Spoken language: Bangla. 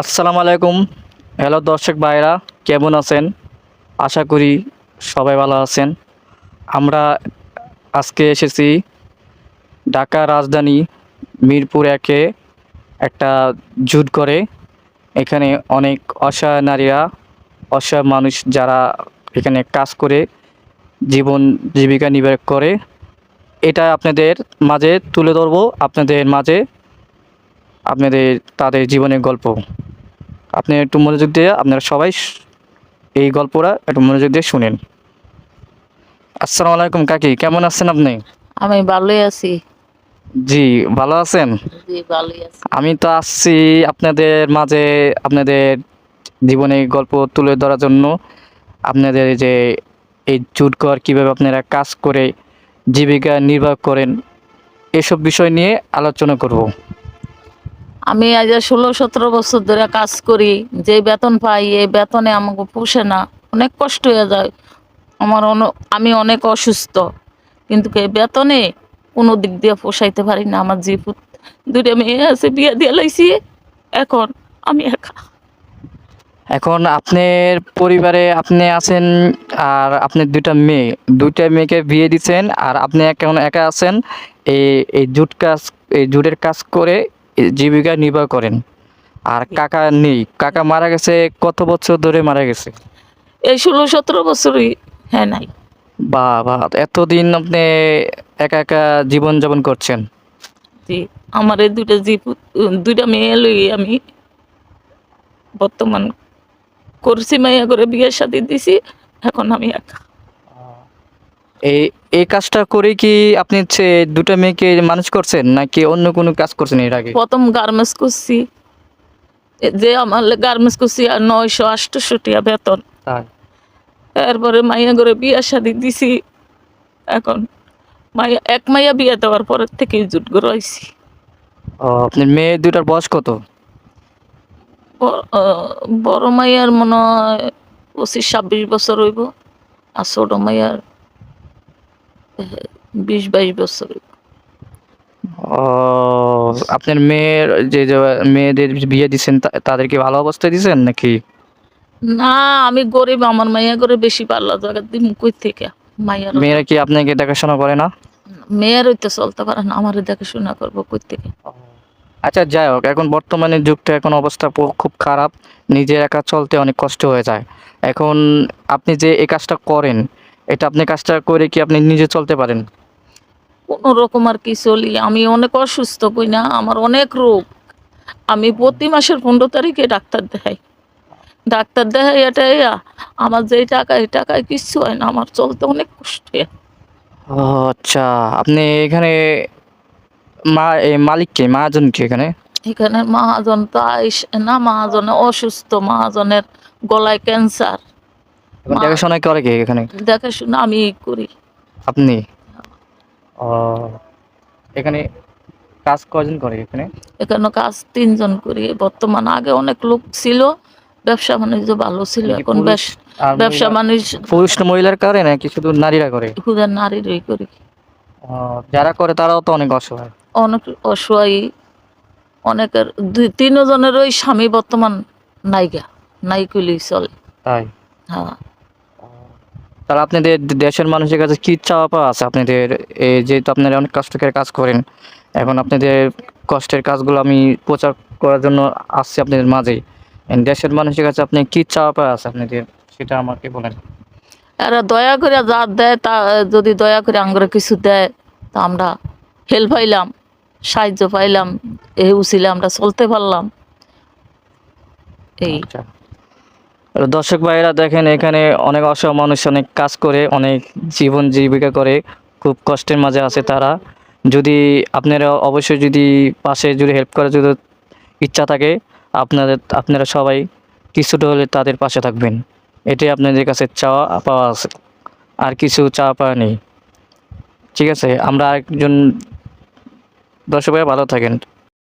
আসসালামু আলাইকুম। হ্যালো দর্শক ভাইরা কেমন আছেন? আশা করি সবাই ভালো আছেন। আমরা আজকে এসেছি ঢাকা রাজধানী মিরপুর একে একটা জুট করে। এখানে অনেক অসহায় নারীরা, অসহায় মানুষ যারা এখানে কাজ করে, জীবন জীবিকা নির্বাহ করে। এটা আপনাদের মাঝে তুলে ধরবো। আপনাদের মাঝে আপনাদের তাদের জীবনের গল্প। আপনি একটু মনোযোগ দিয়ে আপনারা সবাই এই গল্পটা একটু মনোযোগ দিয়ে শুনেন। আসসালামু আলাইকুম কাকি কেমন আছেন আপনি? আমি ভালোই আছি। জি ভালো আছেন? জি ভালোই আছি। আমি তো আসছি আপনাদের মাঝে আপনাদের জীবনের গল্প তুলে ধরার জন্য। আপনাদের যে এই জুটকর কীভাবে আপনারা কাজ করে জীবিকা নির্বাহ করেন এসব বিষয় নিয়ে আলোচনা করব। আমি আজ ষোলো, সতেরো বছর ধরে কাজ করি, যে বেতন পাই, এই বেতনে আমাকে পোষে না। অনেক কষ্ট হয়ে যায়। আমার আমি অনেক অসুস্থ। কিন্তু এই বেতনে কোনো দিক দিয়ে পোষাইতে পারি না আমার যে দুইটা মেয়ে আছে, বিয়ে দিয়ে লাইছি। এখন আমি একা। এখন আপনার পরিবারে আপনি আছেন আর আপনার দুইটা মেয়ে। দুইটা মেয়েকে বিয়ে দিচ্ছেন আর আপনি এখন একা আছেন। এই এই জুট কাজ, এই জুটের কাজ করে জীবিকা নির্বাহ করেন। আর কাকা নেই। কাকা মারা গেছে কত বছর ধরে মারা গেছে? এই ষোলো সতেরো বছরই হ্যাঁ নাই। বা বা এতদিন আপনি একা একা জীবন যাপন করছেন? জি আমার এই দুইটা জীব দুইটা মেয়ে লই আমি বর্তমান করছি মাইয়া করে বিয়ের সাথে দিছি এখন আমি একা। এই এই কাজটা করে কি আপনি হচ্ছে দুটা মেয়েকে মানুষ করছেন নাকি অন্য কোনো কাজ করছেন এর আগে? প্রথম গার্মেন্টস করছি। যে আমার গার্মেন্টস করছি আর নয়শো আটশো টাকা বেতন। তাই? এরপরে মাইয়া করে বিয়ের সাথে দিছি। এখন মাইয়া এক মাইয়া বিয়ে দেওয়ার পরের থেকে জুট আইছি। আপনার মেয়ে দুটার বয়স কত? বড় মাইয়ার মনে হয় পঁচিশ ছাব্বিশ বছর হইব আর ছোট মাইয়ার বিশ বাইশ বছর। আপনার মেয়ের যে মেয়েদের বিয়ে দিচ্ছেন তা- তাদেরকে ভালো অবস্থায় দিচ্ছেন নাকি? না আমি গরিব আমার মাইয়া করে বেশি পারলা জায়গা দিম কই থেকে? মাইয়ার মেয়েরা কি আপনাকে দেখাশোনা করে না? মেয়ের হইতে চলতে পারে না আমার দেখাশোনা করব কই থেকে? আচ্ছা যাই হোক এখন বর্তমানে যুগটা এখন অবস্থা খুব খারাপ নিজের একা চলতে অনেক কষ্ট হয়ে যায়। এখন আপনি যে এই কাজটা করেন এটা আপনি কাজটা করে কি আপনি নিজে চলতে পারেন? কোনো রকম আর কি চলি। আমি অনেক অসুস্থ কই না আমার অনেক রোগ। আমি প্রতি মাসের পনেরো তারিখে ডাক্তার দেখাই। ডাক্তার দেখাই এটা আমার যেই টাকা এই টাকায় কিচ্ছু হয় না আমার চলতে অনেক কষ্ট হয়। আচ্ছা আপনি এখানে মা এই মালিক কে মহাজন কে এখানে? এখানে মহাজন তো আইস না মহাজনে অসুস্থ মহাজনের গলায় ক্যান্সার এখন দেখাশোনা করে কে এখানে? দেখাশোনা আমি করি। আপনি? এখানে কাজ কজন করে এখানে? এখানে কাজ তিনজন করি। বর্তমান আগে অনেক লোক ছিল ব্যবসা বাণিজ্য ভালো ছিল এখন বেশ ব্যবসা বাণিজ্য পুরুষ মহিলার করে নাকি শুধু নারীরা করে? খুদা নারীরই করি। যারা করে তারাও তো অনেক অসহায়। অনেক অসহায়। অনেকের দুই তিনজনের ওই স্বামী বর্তমান নাই কইলেই চলে। তাই? হ্যাঁ। তাহলে আপনাদের দেশের মানুষের কাছে কি চাওয়া পাওয়া আছে? আপনাদের এই যেহেতু আপনারা অনেক কষ্ট করে কাজ করেন এখন আপনাদের কষ্টের কাজগুলো আমি প্রচার করার জন্য আসছি আপনাদের মাঝেই। দেশের মানুষের কাছে আপনি কি চাওয়া পাওয়া আছে আপনাদের? সেটা আমাকে বলেন। এরা দয়া করে যা দেয় তা যদি দয়া করে আমরা কিছু দেয় তা আমরা হেল্প পাইলাম সাহায্য পাইলাম এ উচিলে আমরা চলতে পারলাম। এই। আচ্ছা। দর্শক ভাইরা দেখেন, এখানে অনেক অসহায় মানুষ অনেক কাজ করে, অনেক জীবন জীবিকা করে, খুব কষ্টের মাঝে আছে তারা। যদি আপনারা অবশ্যই যদি পাশে যদি হেল্প করার যদি ইচ্ছা থাকে, আপনাদের, আপনারা সবাই কিছুটা হলে তাদের পাশে থাকবেন। এটাই আপনাদের কাছে চাওয়া পাওয়া আছে। আর কিছু চাওয়া পাওয়া নেই। ঠিক আছে, আমরা একজন দর্শক ভাই ভালো থাকেন।